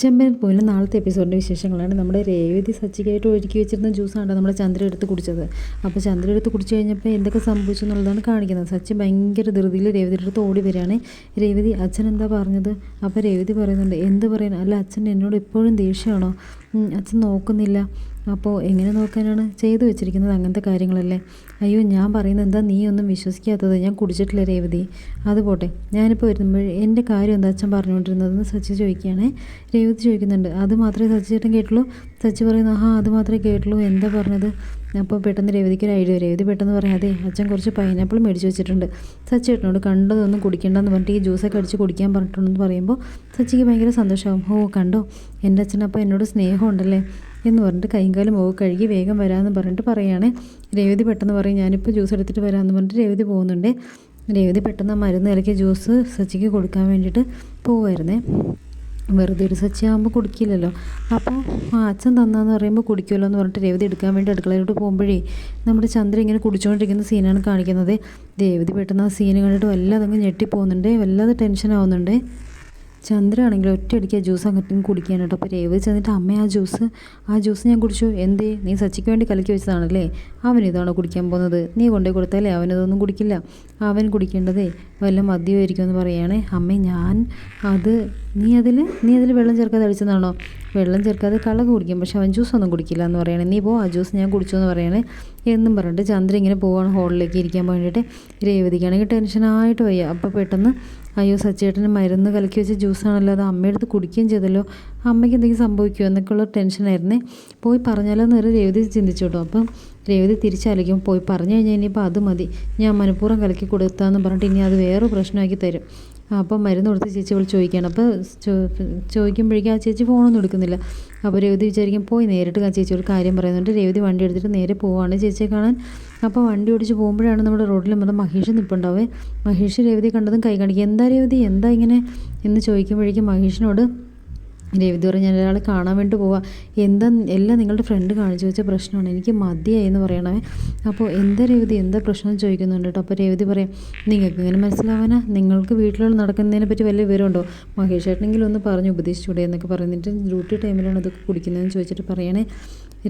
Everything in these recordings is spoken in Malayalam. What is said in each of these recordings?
ചെമ്പൻ പോലും നാളത്തെ എപ്പിസോഡിന്റെ വിശേഷങ്ങളാണ്. നമ്മുടെ രേവതി സച്ചിക്കായിട്ട് ഒരുക്കി വെച്ചിരുന്ന ജ്യൂസാണ് നമ്മുടെ ചന്ദ്ര എടുത്ത് കുടിച്ചത്. അപ്പോൾ ചന്ദ്ര എടുത്ത് കുടിച്ചു കഴിഞ്ഞപ്പോൾ എന്തൊക്കെ സംഭവിച്ചു എന്നുള്ളതാണ് കാണിക്കുന്നത്. സച്ചി ഭയങ്കര ധൃതിയിൽ രേവതിയുടെ അടുത്ത് ഓടി വരികയാണ്. രേവതി അച്ഛൻ എന്താ പറഞ്ഞത്? അപ്പോൾ രേവതി പറയുന്നുണ്ട് എന്ത് പറയുന്നു അല്ല അച്ഛൻ എന്നോട് എപ്പോഴും ദേഷ്യമാണോ? അച്ഛൻ നോക്കുന്നില്ല. അപ്പോൾ എങ്ങനെ നോക്കാനാണ് ചെയ്തു വെച്ചിരിക്കുന്നത് അങ്ങനത്തെ കാര്യങ്ങളല്ലേ? അയ്യോ ഞാൻ പറയുന്നത് എന്താ നീ ഒന്നും വിശ്വസിക്കാത്തത്? ഞാൻ കുടിച്ചിട്ടില്ല രേവതി. അത് പോട്ടെ. ഞാനിപ്പോൾ വരുമ്പോൾ എന്റെ കാര്യം എന്താ അച്ഛൻ പറഞ്ഞുകൊണ്ടിരുന്നതെന്ന് സച്ചി ചോദിക്കുകയാണേ. രേവതി ചോദിക്കുന്നുണ്ട്. അത് മാത്രമേ സച്ചി ചേട്ടൻ കേട്ടുള്ളൂ? സച്ചി പറയുന്നു ആ അത് മാത്രമേ കേട്ടുള്ളൂ. എന്താ പറഞ്ഞത്? അപ്പോൾ പെട്ടെന്ന് രേവതിക്ക് ഒരു ഐഡിയ രേവതി പെട്ടെന്ന് പറയാം അതെ അച്ഛൻ കുറച്ച് പൈനാപ്പിൾ മേടിച്ച് വെച്ചിട്ടുണ്ട്. സച്ചി ചേട്ടനോട് കണ്ടതൊന്നും കുടിക്കേണ്ടെന്ന് പറഞ്ഞിട്ട് ഈ ജ്യൂസൊക്കെ അടിച്ച് കുടിക്കാൻ പറഞ്ഞിട്ടുണ്ടെന്ന് പറയുമ്പോൾ സച്ചിക്ക് ഭയങ്കര സന്തോഷമാകും ഓ കണ്ടോ? എന്റെ അച്ഛനപ്പം എന്നോട് സ്നേഹമുണ്ടല്ലേ? എന്ന് പറഞ്ഞിട്ട് കൈയും കാലും മുഖം കഴുകി വേഗം വരാമെന്ന് പറഞ്ഞിട്ട് പറയുകയാണ് രേവതി പെട്ടെന്ന് പറയും ഞാനിപ്പോൾ ജ്യൂസ് എടുത്തിട്ട് വരാമെന്ന് പറഞ്ഞിട്ട് രേവതി പോകുന്നുണ്ട്. രേവതി പെട്ടെന്ന് മരുന്ന് ഇലക്കിയ ജ്യൂസ് സച്ചിക്ക് കൊടുക്കാൻ വേണ്ടിയിട്ട് പോവുമായിരുന്നേ വെറുതെ ഒരു സച്ചിയാകുമ്പോൾ കുടിക്കില്ലല്ലോ. അപ്പോൾ ആ അച്ഛൻ തന്നാന്ന് പറയുമ്പോൾ കുടിക്കുമല്ലോ എന്ന് പറഞ്ഞിട്ട് രേവതി എടുക്കാൻ വേണ്ടി അടുക്കളയിലോട്ട് പോകുമ്പോഴേ നമ്മുടെ ചന്ദ്ര ഇങ്ങനെ കുടിച്ചുകൊണ്ടിരിക്കുന്ന സീനാണ് കാണിക്കുന്നത്. രേവതി പെട്ടെന്ന് ആ സീന് കണ്ടിട്ട് വല്ലാതെ അങ്ങ് ഞെട്ടിപ്പോകുന്നുണ്ട്. വല്ലാതെ ടെൻഷൻ ആവുന്നുണ്ട് ചന്ദ്ര ആണെങ്കിൽ ഒറ്റയടിക്ക് ആ ജ്യൂസ് അങ്ങോട്ടും കുടിക്കാൻ കേട്ടോ. അപ്പോൾ രേവതി ചെന്നിട്ട് അമ്മ ആ ജ്യൂസ് ആ ജ്യൂസ് ഞാൻ കുടിച്ചു. എന്തേ? നീ സച്ചിക്ക് വേണ്ടി കലക്കി വെച്ചതാണല്ലേ? അവൻ ഇതാണോ കുടിക്കാൻ പോകുന്നത്? നീ കൊണ്ടേ കൊടുത്താലേ അവനതൊന്നും കുടിക്കില്ല. അവൻ കുടിക്കേണ്ടതേ വല്ല മദ്യമായിരിക്കുമെന്ന് പറയുകയാണേ അമ്മേ ഞാൻ അത് നീ അതിൽ നീ അതിൽ വെള്ളം ചേർക്കാതെ അടിച്ചതാണോ വെള്ളം ചേർക്കാതെ കള കുടിക്കും പക്ഷെ അവൻ ജ്യൂസ് ഒന്നും കുടിക്കില്ല എന്ന് പറയണേ. നീ പോ ആ ജ്യൂസ് ഞാൻ കുടിച്ചു എന്ന് പറയണേ. എന്നും പറഞ്ഞിട്ട് ചന്ദ്ര ഇങ്ങനെ പോവാണ് ഹോളിലേക്ക് ഇരിക്കാൻ വേണ്ടിയിട്ട്. രേവതിക്കാണെങ്കിൽ ടെൻഷനായിട്ട് വയ്യ. അപ്പോൾ പെട്ടെന്ന് അയ്യോ സച്ചേട്ടന് മരുന്ന് കലക്കി വെച്ച ജ്യൂസാണല്ലോ അത് അമ്മയെടുത്ത് കുടിക്കുകയും ചെയ്തല്ലോ. അമ്മയ്ക്ക് എന്തെങ്കിലും സംഭവിക്കുമോ? എന്നൊക്കെയുള്ള ടെൻഷനായിരുന്നേ പോയി പറഞ്ഞാലോ വരെ രേവതി ചിന്തിച്ചു കേട്ടോ. അപ്പം രേവതി തിരിച്ചാലിക്കും പോയി പറഞ്ഞു കഴിഞ്ഞാൽ ഇനിയിപ്പോൾ അത് മതി. ഞാൻ മനഃപൂർവം കലക്കി കൊടുത്താന്ന് പറഞ്ഞിട്ട് ഇനി അത് വേറെ പ്രശ്നമാക്കി തരും. അപ്പം മരുന്ന് കൊടുത്ത് ചേച്ചി വിളിച്ച് ചോദിക്കുകയാണ്. അപ്പോൾ ചോദിക്കുമ്പോഴേക്കും ആ ചേച്ചി ഫോണൊന്നും എടുക്കുന്നില്ല. അപ്പോൾ രേവതി വിചാരിക്കും പോയി നേരിട്ട് ആ ഒരു കാര്യം പറയുന്നുണ്ട്. രേവതി വണ്ടി എടുത്തിട്ട് നേരെ പോവാണ് ചേച്ചിയെ കാണാൻ. അപ്പോൾ വണ്ടി ഓടിച്ച് പോകുമ്പോഴാണ് നമ്മുടെ റോഡിൽ നമ്മുടെ മഹേഷ് നിൽപ്പുണ്ടാവേ മഹേഷ് രേവതി കണ്ടതും കൈ കാണിക്കുക. എന്താ രേവതി? എന്താ ഇങ്ങനെ? എന്ന് ചോദിക്കുമ്പോഴേക്കും മഹേഷിനോട് രവിതി പറഞ്ഞു ഞാൻ ഒരാളെ കാണാൻ വേണ്ടി പോവാം. എന്താ എല്ലാം നിങ്ങളുടെ ഫ്രണ്ട് കാണിച്ചു വെച്ച പ്രശ്നമാണ്. എനിക്ക് മതിയായി എന്ന് പറയണേ. അപ്പോൾ എന്താ രേവതി എന്താ പ്രശ്നം ചോദിക്കുന്നുണ്ട് കേട്ടോ. അപ്പോൾ രേവതി പറയാം നിങ്ങൾക്ക് ഇങ്ങനെ മനസ്സിലാവാനാ? നിങ്ങൾക്ക് വീട്ടിലുള്ള നടക്കുന്നതിനെ പറ്റി വലിയ വിവരമുണ്ടോ? മഹേഷ് ചേട്ടനെങ്കിലും ഒന്ന് പറഞ്ഞു ഉപദേശിച്ചൂടെ എന്നൊക്കെ പറയുന്നിട്ട് ഡ്യൂട്ടി ടൈമിലാണ് ഇതൊക്കെ കുടിക്കുന്നതെന്ന് ചോദിച്ചിട്ട് പറയണേ.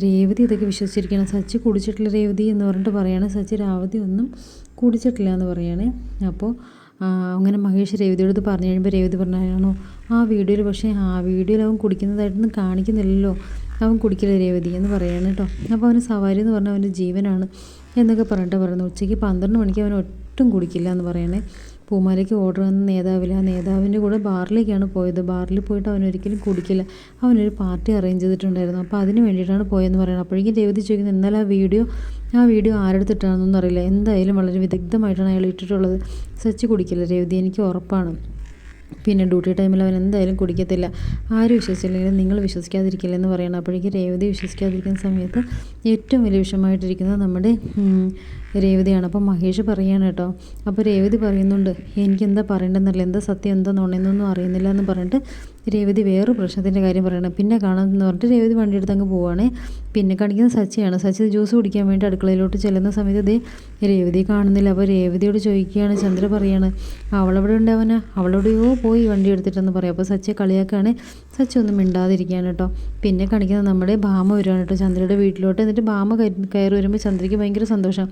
രേവതി ഇതൊക്കെ വിശ്വസിച്ചിരിക്കണം സച്ചി കുടിച്ചിട്ടില്ല രേവതി എന്ന് പറഞ്ഞിട്ട് പറയണേ. സച്ചി രാവതി ഒന്നും കുടിച്ചിട്ടില്ല എന്ന് പറയണേ. അപ്പോൾ അങ്ങനെ മഹേഷ് രേവതിയോട് പറഞ്ഞു കഴിയുമ്പോൾ രേവതി പറഞ്ഞാണോ ആ വീഡിയോയിൽ പക്ഷേ ആ വീഡിയോയിൽ അവൻ കുടിക്കുന്നതായിട്ടൊന്നും കാണിക്കുന്നില്ലല്ലോ. അവൻ കുടിക്കില്ല രേവതി എന്ന് പറയാണ് കേട്ടോ. അപ്പോൾ അവന് സവാരി എന്ന് പറഞ്ഞാൽ അവന്റെ ജീവനാണ് എന്നൊക്കെ പറഞ്ഞിട്ട് പറയുന്നത് ഉച്ചയ്ക്ക് പന്ത്രണ്ട് മണിക്ക് അവൻ ഒട്ടും കുടിക്കില്ല എന്ന് പറയണേ. പൂമാലയ്ക്ക് ഓർഡർ വന്ന നേതാവില്ല. ആ നേതാവിന്റെ കൂടെ ബാറിലേക്കാണ് പോയത്. ബാറിൽ പോയിട്ട് അവൻ ഒരിക്കലും കുടിക്കില്ല. അവനൊരു പാർട്ടി അറേഞ്ച് ചെയ്തിട്ടുണ്ടായിരുന്നു. അപ്പോൾ അതിന് വേണ്ടിയിട്ടാണ് പോയതെന്ന് പറയുന്നത് അപ്പോഴേക്കും രേവതി ചോദിക്കുന്നത് എന്നാൽ ആ വീഡിയോ ആ വീഡിയോ ആരെടുത്തിട്ടാണെന്നൊന്നും അറിയില്ല. എന്തായാലും വളരെ വിദഗ്ധമായിട്ടാണ് അയാൾ ഇട്ടിട്ടുള്ളത്. സച്ച് കുടിക്കില്ല രേവതി. എനിക്ക് ഉറപ്പാണ്. പിന്നെ ഡ്യൂട്ടി ടൈമിൽ അവൻ എന്തായാലും കുടിക്കത്തില്ല. ആരും വിശ്വസിച്ചില്ലെങ്കിലും നിങ്ങൾ വിശ്വസിക്കാതിരിക്കില്ല എന്ന് പറയണം. അപ്പോഴേക്കും രേവതി വിശ്വസിക്കാതിരിക്കുന്ന സമയത്ത് ഏറ്റവും വലിയ വിഷമമായിട്ടിരിക്കുന്നത് നമ്മുടെ രേവതിയാണ്. അപ്പോൾ മഹേഷ് പറയുകയാണ് കേട്ടോ. അപ്പോൾ രേവതി പറയുന്നുണ്ട് എനിക്കെന്താ പറയേണ്ടതെന്നല്ല എന്താ സത്യം? എന്താ നുണയെന്നൊന്നും അറിയുന്നില്ല എന്ന് പറഞ്ഞിട്ട് രേവതി വേറൊരു പ്രശ്നത്തിന്റെ കാര്യം പറയണം. പിന്നെ കാണാമെന്ന് പറഞ്ഞിട്ട് രേവതി വണ്ടി എടുത്ത് അങ്ങ് പോവാണ്. പിന്നെ കാണിക്കുന്നത് സച്ചിയാണ്. സച്ചി ജ്യൂസ് കുടിക്കാൻ വേണ്ടി അടുക്കളയിലോട്ട് ചെല്ലുന്ന സമയത്ത് ഇതേ രേവതി കാണുന്നില്ല. അപ്പോൾ രേവതിയോട് ചോദിക്കുകയാണ് ചന്ദ്ര പറയാണ് അവളെവിടെ ഉണ്ടാവനാ അവളെവിടെയോ പോയി വണ്ടി എടുത്തിട്ടെന്ന് പറയും. അപ്പോൾ സച്ചിയെ കളിയാക്കുകയാണ്. സച്ചി ഒന്നും മിണ്ടാതിരിക്കുകയാണ് കേട്ടോ. പിന്നെ കാണിക്കുന്നത് നമ്മുടെ ഭാമ വരുവാണ് കേട്ടോ ചന്ദ്രയുടെ വീട്ടിലോട്ട്. എന്നിട്ട് ഭാമ കയറി വരുമ്പോൾ ചന്ദ്രയ്ക്ക് ഭയങ്കര സന്തോഷം.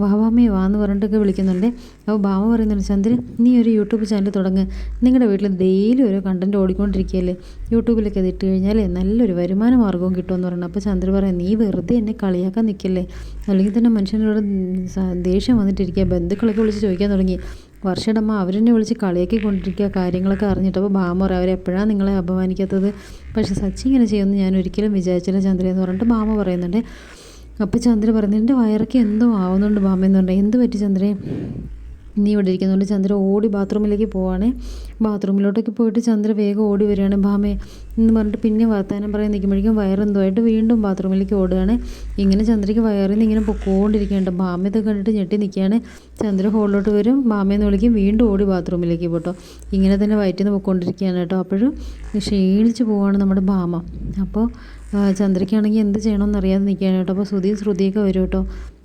വാവാമ്മേ വാ എന്ന് പറഞ്ഞിട്ടൊക്കെ വിളിക്കുന്നുണ്ട്. അപ്പോൾ ഭാമ പറയുന്നുണ്ട് ചന്ദ്ര നീ ഒരു യൂട്യൂബ് ചാനൽ തുടങ്ങ്. നിങ്ങളുടെ വീട്ടിൽ ഡെയിലി ഓരോ കണ്ടന്റ് ഓടിക്കൊണ്ടിരിക്കുകയല്ലേ? യൂട്യൂബിലൊക്കെ അത് ഇട്ട് കഴിഞ്ഞാൽ നല്ലൊരു വരുമാന മാർഗവും കിട്ടുമെന്ന് പറയുന്നത് അപ്പോൾ ചന്ദ്ര പറയാം നീ വെറുതെ എന്നെ കളിയാക്കാൻ നിൽക്കല്ലേ അല്ലെങ്കിൽ തന്നെ മനുഷ്യനോട് ദേഷ്യം വന്നിട്ടിരിക്കുക. ബന്ധുക്കളൊക്കെ വിളിച്ച് ചോദിക്കാൻ തുടങ്ങി. വർഷടമ്മ അവരെന്നെ വിളിച്ച് കളിയാക്കി കൊണ്ടിരിക്കുക കാര്യങ്ങളൊക്കെ അറിഞ്ഞിട്ടപ്പോൾ ഭാമ അവരെപ്പോഴാണ് നിങ്ങളെ അപമാനിക്കാത്തത്? പക്ഷേ സച്ചി ഇങ്ങനെ ചെയ്യുമെന്ന് ഞാൻ ഒരിക്കലും വിചാരിച്ചില്ല ചന്ദ്ര എന്ന് പറഞ്ഞിട്ട് ഭാമ പറയുന്നുണ്ട്. അപ്പോൾ ചന്ദ്ര പറഞ്ഞു എന്റെ വയറൊക്കെ എന്തോ ആവുന്നുണ്ട് ഭാമയെന്ന് പറഞ്ഞാൽ എന്ത് പറ്റി ചന്ദ്രേ? നീ ഇവിടെ ഇരിക്കുന്നതുകൊണ്ട് ചന്ദ്ര ഓടി ബാത്റൂമിലേക്ക് പോവാണേ. ബാത്റൂമിലോട്ടൊക്കെ പോയിട്ട് ചന്ദ്ര വേഗം ഓടി വരികയാണ്. ഭാമേ എന്ന് പറഞ്ഞിട്ട് പിന്നെ വർത്താനം പറയാൻ നിൽക്കുമ്പോഴേക്കും വയറെന്തുമായിട്ട് വീണ്ടും ബാത്റൂമിലേക്ക് ഓടുകയാണ്. ഇങ്ങനെ ചന്ദ്രയ്ക്ക് വയറിൽ നിന്ന് ഇങ്ങനെ പൊക്കോണ്ടിരിക്കുകയാണ്. ഭാമ ഇതൊക്കെ കണ്ടിട്ട് ഞെട്ടി നിൽക്കുകയാണ്. ചന്ദ്ര ഹോളിലോട്ട് വരും. ഭാമയെന്ന് വിളിക്കും. വീണ്ടും ഓടി ബാത്റൂമിലേക്ക് പോട്ടോ. ഇങ്ങനെ തന്നെ വയറ്റിൽ നിന്ന് പൊക്കോണ്ടിരിക്കുകയാണ് കേട്ടോ. അപ്പോഴും ക്ഷീണിച്ച് പോവാണ് നമ്മുടെ ഭാമ. അപ്പോൾ ചന്ദ്രയ്ക്കാണെങ്കിൽ എന്ത് ചെയ്യണമെന്ന് അറിയാതെ നിൽക്കുകയാണ് കേട്ടോ. അപ്പോൾ ശ്രുതിയും ശ്രുതിയൊക്കെ വരും കേട്ടോ.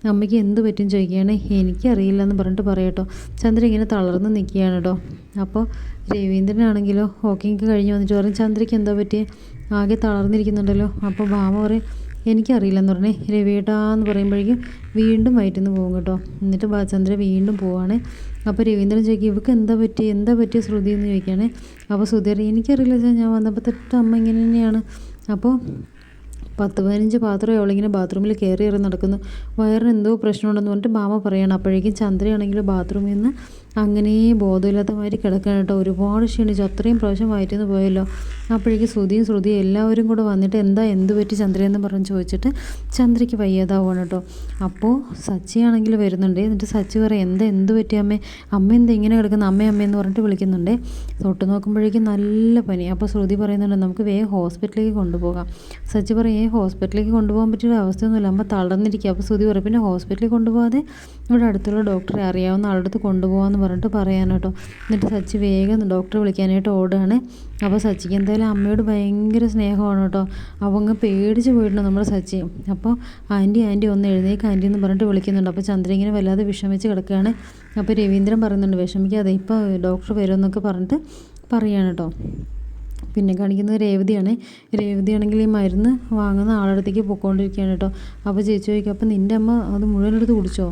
അമ്മയ്ക്ക് എന്ത് പറ്റും ചോദിക്കുകയാണ് എനിക്കറിയില്ല എന്ന് പറഞ്ഞിട്ട് പറയട്ടോ. ചന്ദ്ര ഇങ്ങനെ തളർന്ന് നിൽക്കുകയാണ് കേട്ടോ അപ്പോൾ രവീന്ദ്രനാണെങ്കിലോ ഹോക്കിങ് കഴിഞ്ഞ് വന്നിട്ട് പറയും ചന്ദ്രയ്ക്ക് എന്താ പറ്റിയ? ആകെ തളർന്നിരിക്കുന്നുണ്ടല്ലോ. അപ്പോൾ ഭാമ പറയും എനിക്കറിയില്ലെന്ന് പറഞ്ഞേ. രവിയേട്ടാന്ന് പറയുമ്പോഴേക്കും വീണ്ടും വയറ്റിൽ നിന്ന് പോകും കേട്ടോ. എന്നിട്ട് ചന്ദ്ര വീണ്ടും പോവാണ്. അപ്പോൾ രവീന്ദ്രൻ ചോദിക്കും ഇവക്ക് എന്താ പറ്റി എന്താ പറ്റിയ ശ്രുതി എന്ന് ചോദിക്കുകയാണ്. അപ്പോൾ ശ്രുതി അറിയാം എനിക്കറിയില്ല ഞാൻ വന്നപ്പോൾ തൊട്ട് അമ്മ ഇങ്ങനെ തന്നെയാണ്. അപ്പോൾ പത്ത് പതിനഞ്ച് പാത്രം അവളിങ്ങനെ ബാത്റൂമിൽ കയറി ഇറങ്ങി നടക്കുന്നു. വയറിന് എന്തോ പ്രശ്നമുണ്ടെന്ന് പറഞ്ഞിട്ട് മാമ പറയണം. അപ്പോഴേക്കും ചന്ദ്രയാണെങ്കിൽ ബാത്റൂമിൽ നിന്ന് അങ്ങനെ ബോധമില്ലാത്ത മാതിരി കിടക്കണം കേട്ടോ. ഒരുപാട് ക്ഷീണിച്ചു. അത്രയും പ്രാവശ്യം വയറ്റിൽ പോയല്ലോ. അപ്പോഴേക്ക് ശ്രുതിയും ശ്രുതിയും എല്ലാവരും കൂടെ വന്നിട്ട് എന്താ എന്ത് പറ്റി ചന്ദ്രയെന്ന് പറഞ്ഞ് ചോദിച്ചിട്ട് ചന്ദ്രയ്ക്ക് വയ്യാതാവുകയാണ് കേട്ടോ. അപ്പോൾ സച്ചിയാണെങ്കിൽ വരുന്നുണ്ട്. എന്നിട്ട് സച്ചി പറയും എന്താ എന്ത് പറ്റി അമ്മേ? അമ്മ എന്താ ഇങ്ങനെ കിടക്കുന്ന? അമ്മ അമ്മയെന്ന് പറഞ്ഞിട്ട് വിളിക്കുന്നുണ്ട്. തൊട്ട് നോക്കുമ്പോഴേക്കും നല്ല പനി. അപ്പോൾ ശ്രുതി പറയുന്നുണ്ട് നമുക്ക് വേഗം ഹോസ്പിറ്റലിലേക്ക് കൊണ്ടുപോകാം. സച്ചി പറയും ഏ ഹോസ്പിറ്റലിലേക്ക് കൊണ്ടുപോകാൻ പറ്റിയ അവസ്ഥയൊന്നുമില്ല അമ്മ തളർന്നിരിക്കുക. അപ്പോൾ ശ്രുതി പറയും പിന്നെ ഹോസ്പിറ്റലിൽ കൊണ്ടുപോകാതെ ഇവിടെ അടുത്തുള്ള ഡോക്ടറെ അറിയാവുന്ന ആളുടെ അടുത്ത് കൊണ്ടുപോകാമെന്ന് പറഞ്ഞിട്ട് പറയാൻ കേട്ടോ എന്നിട്ട് സച്ചി വേഗം ഡോക്ടറെ വിളിക്കാനായിട്ട് ഓടുകയാണ്. അപ്പോൾ സച്ചിക്ക് എന്തായാലും അമ്മയോട് ഭയങ്കര സ്നേഹമാണ് കേട്ടോ അപ്പോൾ അങ്ങ് പേടിച്ച് പോയിട്ടുണ്ട് നമ്മുടെ സച്ചി. അപ്പോൾ ആന്റി ആന്റി ഒന്ന് എഴുന്നേക്ക് ആന്റി എന്ന് പറഞ്ഞിട്ട് വിളിക്കുന്നുണ്ട്. അപ്പോൾ ചന്ദ്ര ഇങ്ങനെ വല്ലാതെ വിഷമിച്ച് കിടക്കുകയാണ്. അപ്പോൾ രവീന്ദ്രൻ പറയുന്നുണ്ട് വിഷമിക്കാതെ ഇപ്പോൾ ഡോക്ടർ വരുമെന്നൊക്കെ പറഞ്ഞിട്ട് പറയാണ് കേട്ടോ പിന്നെ കാണിക്കുന്നത് രേവതിയാണ്. രേവതിയാണെങ്കിൽ ഈ മരുന്ന് വാങ്ങുന്ന ആളടുത്തേക്ക് പൊക്കോണ്ടിരിക്കുകയാണ് കേട്ടോ അപ്പോൾ ചേച്ചി ചോദിക്കും അപ്പോൾ നിന്റെ അമ്മ അത് മുഴുവൻ എടുത്ത് കുടിച്ചോ?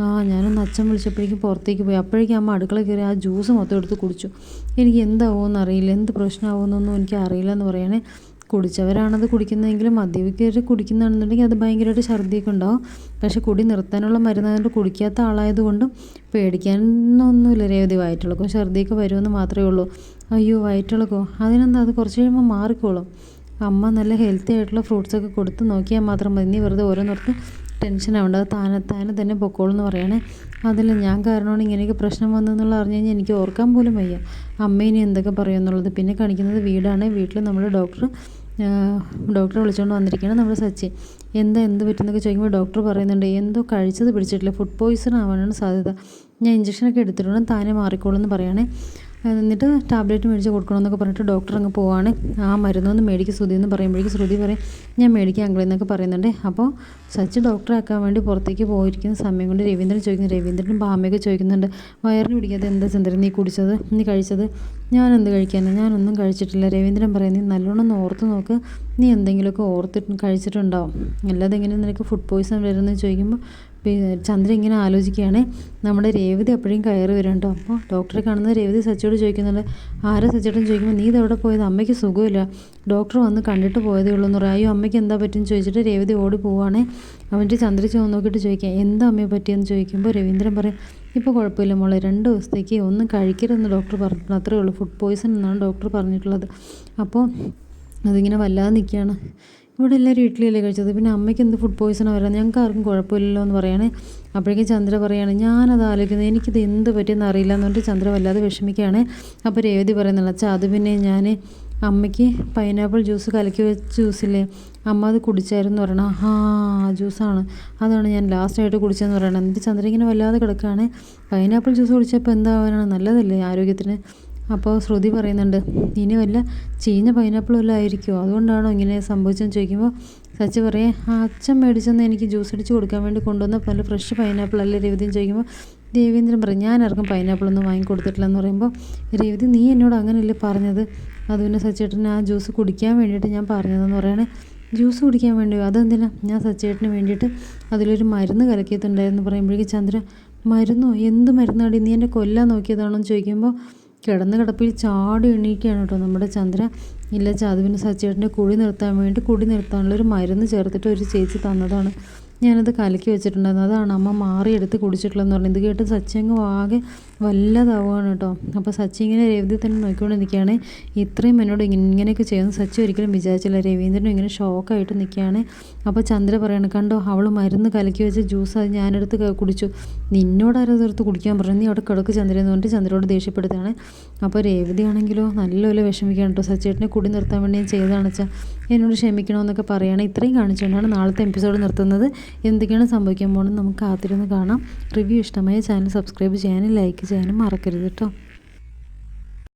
ആ ഞാനൊന്ന് അച്ഛൻ വിളിച്ചപ്പോഴേക്കും പുറത്തേക്ക് പോയി. അപ്പോഴേക്കും അമ്മ അടുക്കള കയറി ആ ജ്യൂസ് മൊത്തം എടുത്ത് കുടിച്ചു. എനിക്ക് എന്താവുമെന്ന് അറിയില്ല. എന്ത് പ്രശ്നമാവുമെന്നൊന്നും എനിക്ക് അറിയില്ല എന്ന് പറയണേ. കുടിച്ചവരാണത് കുടിക്കുന്നതെങ്കിലും മദ്യപിക്കർ കുടിക്കുന്നതാണെന്നുണ്ടെങ്കിൽ അത് ഭയങ്കരമായിട്ട് ഛർദിയൊക്കെ ഉണ്ടാവും. പക്ഷേ കുടി നിർത്താനുള്ള മരുന്നായതുകൊണ്ട് കുടിക്കാത്ത ആളായതുകൊണ്ടും പേടിക്കാനൊന്നുമില്ല രേവതി വയറ്റിളക്കോ. ഛർദിയൊക്കെ വരുമെന്ന് മാത്രമേ ഉള്ളൂ. അയ്യോ വയറ്റിളക്കോ? അതിനെന്താ? അത് കുറച്ച് കഴിയുമ്പോൾ മാറിക്കോളും. അമ്മ നല്ല ഹെൽത്തി ആയിട്ടുള്ള ഫ്രൂട്ട്സൊക്കെ കൊടുത്ത് നോക്കിയാൽ മാത്രം മതി. നീ വെറുതെ ഓരോന്നോർത്ത് ടെൻഷൻ ആവേണ്ട. താന താനെ താനെ തന്നെ പൊക്കോളും എന്ന് പറയണേ. അതല്ല ഞാൻ കാരണമാണ് ഇങ്ങനെയൊക്കെ പ്രശ്നം വന്നതെന്നുള്ള അറിഞ്ഞു കഴിഞ്ഞാൽ എനിക്ക് ഓർക്കാൻ പോലും വയ്യ. അമ്മ ഇനി എന്തൊക്കെ പറയുമെന്നുള്ളത്. പിന്നെ കാണിക്കുന്നത് വീടാണ്. വീട്ടിൽ നമ്മൾ ഡോക്ടർ ഡോക്ടറെ വിളിച്ചുകൊണ്ട് വന്നിരിക്കുകയാണ് നമ്മുടെ സച്ചി. എന്താ എന്ത് പറ്റുന്നൊക്കെ ചോദിക്കുമ്പോൾ ഡോക്ടർ പറയുന്നുണ്ട് എന്തോ കഴിച്ചത് പിടിച്ചിട്ടില്ല. ഫുഡ് പോയിസൺ ആവാനാണ് സാധ്യത. ഞാൻ ഇഞ്ചക്ഷനൊക്കെ എടുത്തിട്ടുണ്ട്. താനെ മാറിക്കോളൂ എന്ന് പറയുകയാണെ എന്നിട്ട് ടാബ്ലറ്റ് മേടിച്ച് കൊടുക്കണമെന്നൊക്കെ പറഞ്ഞിട്ട് ഡോക്ടർ അങ്ങ് പോവാണ്. ആ മരുന്നൊന്ന് മേടിക്ക് ശ്രുതി എന്ന് പറയുമ്പോഴേക്കും ശ്രുതി പറയും ഞാൻ മേടിക്കാൻ അങ്കിൾ എന്നൊക്കെ പറയുന്നുണ്ട്. അപ്പോൾ സച്ച് ഡോക്ടറെ ആക്കാൻ വേണ്ടി പുറത്തേക്ക് പോയിരിക്കുന്ന സമയം കൊണ്ട് രവീന്ദ്രൻ ചോദിക്കുന്നു രവീന്ദ്രനും ബാമയൊക്കെ ചോദിക്കുന്നുണ്ട് വയറിന് പിടിക്കാതെ എന്താ ചന്ദ്രൻ നീ കുടിച്ചത്? നീ കഴിച്ചത്? ഞാൻ എന്ത് കഴിക്കാനാണ് ഞാനൊന്നും കഴിച്ചിട്ടില്ല. രവീന്ദ്രൻ പറയും നീ നല്ലോണം ഓർത്ത് നോക്ക്. നീ എന്തെങ്കിലുമൊക്കെ ഓർത്തിട്ട് കഴിച്ചിട്ടുണ്ടാവും. അല്ലാതെ എങ്ങനെ നിനക്ക് ഫുഡ് പോയ്സൺ വരുന്നത് ചോദിക്കുമ്പോൾ ചന്ദ്ര ഇങ്ങനെ ആലോചിക്കുകയാണ്. നമ്മുടെ രേവതി അപ്പോഴും കയറി വരും കേട്ടോ. അപ്പോൾ ഡോക്ടറെ കാണുന്നത് രേവതി സച്ചിയോട് ചോദിക്കുന്നുണ്ട് ആരാ സച്ചിയോടും ചോദിക്കുമ്പോൾ നീ ഇതെവിടെ പോയത്? അമ്മയ്ക്ക് സുഖമില്ല. ഡോക്ടർ വന്ന് കണ്ടിട്ട് പോയതേ ഉള്ളൂ. എന്ന് പറയും. അമ്മയ്ക്ക് എന്താ പറ്റിയെന്ന് ചോദിച്ചിട്ട് രേവതി ഓടി പോവാണേ. അവന്റെ ചന്ദ്ര നോക്കിയിട്ട് ചോദിക്കാം എന്താ അമ്മയെ പറ്റിയെന്ന്? ചോദിക്കുമ്പോൾ രവീന്ദ്രൻ പറയും ഇപ്പോൾ കുഴപ്പമില്ല മോളെ. രണ്ട് ദിവസത്തേക്ക് ഒന്നും കഴിക്കരുതെന്ന് ഡോക്ടർ പറഞ്ഞിട്ടുണ്ട് അത്രേ ഉള്ളൂ. ഫുഡ് പോയ്സൺ എന്നാണ് ഡോക്ടർ പറഞ്ഞിട്ടുള്ളത്. അപ്പോൾ അതിങ്ങനെ വല്ലാതെ നിൽക്കുകയാണ്. ഇവിടെ എല്ലാവരും ഇഡ്ഡലിയല്ലേ കഴിച്ചത്? പിന്നെ അമ്മയ്ക്ക് എന്ത് ഫുഡ് പോയ്സണാണ് വരുന്നത് ഞങ്ങൾക്ക് ആർക്കും കുഴപ്പമില്ലല്ലോ എന്ന് പറയാണ്. അപ്പോഴേക്കും ചന്ദ്ര പറയാണ് ഞാനത് ആലോചിക്കുന്നത് എനിക്കിത് എന്ത് പറ്റിയെന്ന് അറിയില്ല എന്ന് പറഞ്ഞിട്ട് ചന്ദ്ര വല്ലാതെ വിഷമിക്കുകയാണ്. അപ്പോൾ രേവതി പറയുന്നുള്ള അച്ഛാ അത് പിന്നെ ഞാൻ അമ്മയ്ക്ക് പൈനാപ്പിൾ ജ്യൂസ് കലക്കി വെച്ച ജ്യൂസില്ലേ അമ്മ അത് കുടിച്ചായിരുന്നു പറയണം. ആ ജ്യൂസാണ് അതാണ് ഞാൻ ലാസ്റ്റായിട്ട് കുടിച്ചതെന്ന് പറയണം. എന്നിട്ട് ചന്ദ്ര ഇങ്ങനെ വല്ലാതെ കിടക്കുകയാണ്. പൈനാപ്പിൾ ജ്യൂസ് കുടിച്ചപ്പോൾ എന്താവാനാണ്? നല്ലതല്ലേ ആരോഗ്യത്തിന്? അപ്പോൾ ശ്രുതി പറയുന്നുണ്ട് ഇനി വല്ല ചീഞ്ഞ പൈനാപ്പിൾ വല്ല ആയിരിക്കുമോ അതുകൊണ്ടാണോ ഇങ്ങനെ സംഭവിച്ചതെന്ന് ചോദിക്കുമ്പോൾ സച്ചി പറയേ ആ അച്ഛൻ മേടിച്ചെന്ന് എനിക്ക് ജ്യൂസ് അടിച്ച് കൊടുക്കാൻ വേണ്ടി കൊണ്ടുവന്ന പല ഫ്രഷ് പൈനാപ്പിൾ അല്ലേ? രവിതിയും ചോദിക്കുമ്പോൾ ദേവേന്ദ്രൻ പറയും ഞാൻ ആർക്കും പൈനാപ്പിൾ ഒന്നും വാങ്ങിക്കൊടുത്തിട്ടില്ല എന്ന് പറയുമ്പോൾ രവിതി നീ എന്നോട് അങ്ങനെയല്ലേ പറഞ്ഞത്? അത് പിന്നെ സച്ചേട്ടന് ആ ജ്യൂസ് കുടിക്കാൻ വേണ്ടിയിട്ട് ഞാൻ പറഞ്ഞതെന്ന് പറയണേ. ജ്യൂസ് കുടിക്കാൻ വേണ്ടിയോ അതെന്തിനാ? ഞാൻ സച്ചേട്ടന് വേണ്ടിയിട്ട് അതിലൊരു മരുന്ന് കലക്കിയിട്ടുണ്ടായിരുന്നു. പറയുമ്പോഴേക്കും ചന്ദ്ര മരുന്നോ? എന്ത് മരുന്നാടി? നീ എന്നെ കൊല്ലാൻ നോക്കിയതാണോ എന്ന് ചോദിക്കുമ്പോൾ കിടന്ന കിടപ്പിൽ ചാടി എണീക്കുകയാണ് കേട്ടോ നമ്മുടെ ചന്ദ്ര. ഇല്ല ചാതുവിന് സച്ചേട്ടന്റെ കുഴി നിർത്താൻ വേണ്ടി കുടി നിർത്താനുള്ള ഒരു മരുന്ന് ചേർത്തിട്ട് ഒരു ചേച്ചി തന്നതാണ്. ഞാനത് കലക്കി വെച്ചിട്ടുണ്ടായിരുന്നു. അതാണ് അമ്മ മാറിയെടുത്ത് കുടിച്ചിട്ടുള്ളതെന്ന് പറഞ്ഞു ഇത് കേട്ട് സച്ചങ്ങ് ആകെ വല്ലതാവുകയാണ് കേട്ടോ. അപ്പോൾ സച്ചി ഇങ്ങനെ രവീന്ദ്രൻ തന്നെ നോക്കിക്കൊണ്ട് നിൽക്കുകയാണ് ഇത്രയും എന്നോട് ഇങ്ങനെയൊക്കെ ചെയ്യുന്നു. സച്ചി ഒരിക്കലും വിചാരിച്ചില്ല. രവീന്ദ്രനും ഇങ്ങനെ ഷോക്കായിട്ട് നിൽക്കുകയാണ്. അപ്പോൾ ചന്ദ്ര പറയാണ് കണ്ടോ അവൾ മരുന്ന് കലക്കി വെച്ച ജ്യൂസ് അത് ഞാനെടുത്ത് കുടിച്ചു. നിന്നോട് ആരതെടുത്ത് കുടിക്കാൻ പറഞ്ഞു നീ അവിടെ കിടക്ക് ചന്ദ്ര എന്ന് പറഞ്ഞിട്ട് ചന്ദ്രയോട് ദേഷ്യപ്പെടുത്തുകയാണ് അപ്പോൾ രേവതി ആണെങ്കിലോ നല്ലപോലെ വിഷമിക്കുകയാണ് കേട്ടോ. സച്ചേട്ടനെ കുടി നിർത്താൻ വേണ്ടി ഞാൻ ചെയ്തതാണ് വെച്ചാൽ എന്നോട് ക്ഷമിക്കണമെന്നൊക്കെ പറയുകയാണ് ഇത്രയും കാണിച്ചുകൊണ്ടാണ് നാളത്തെ എപ്പിസോഡ് നിർത്തുന്നത്. എന്തൊക്കെയാണ് സംഭവിക്കാൻ പോകുന്നത് നമുക്ക് കാത്തിരുന്ന് കാണാം. റിവ്യൂ ഇഷ്ടമായ ചാനൽ സബ്സ്ക്രൈബ് ചെയ്യാനും ലൈക്ക് ചെയ്യാനും മറക്കരുത് കേട്ടോ.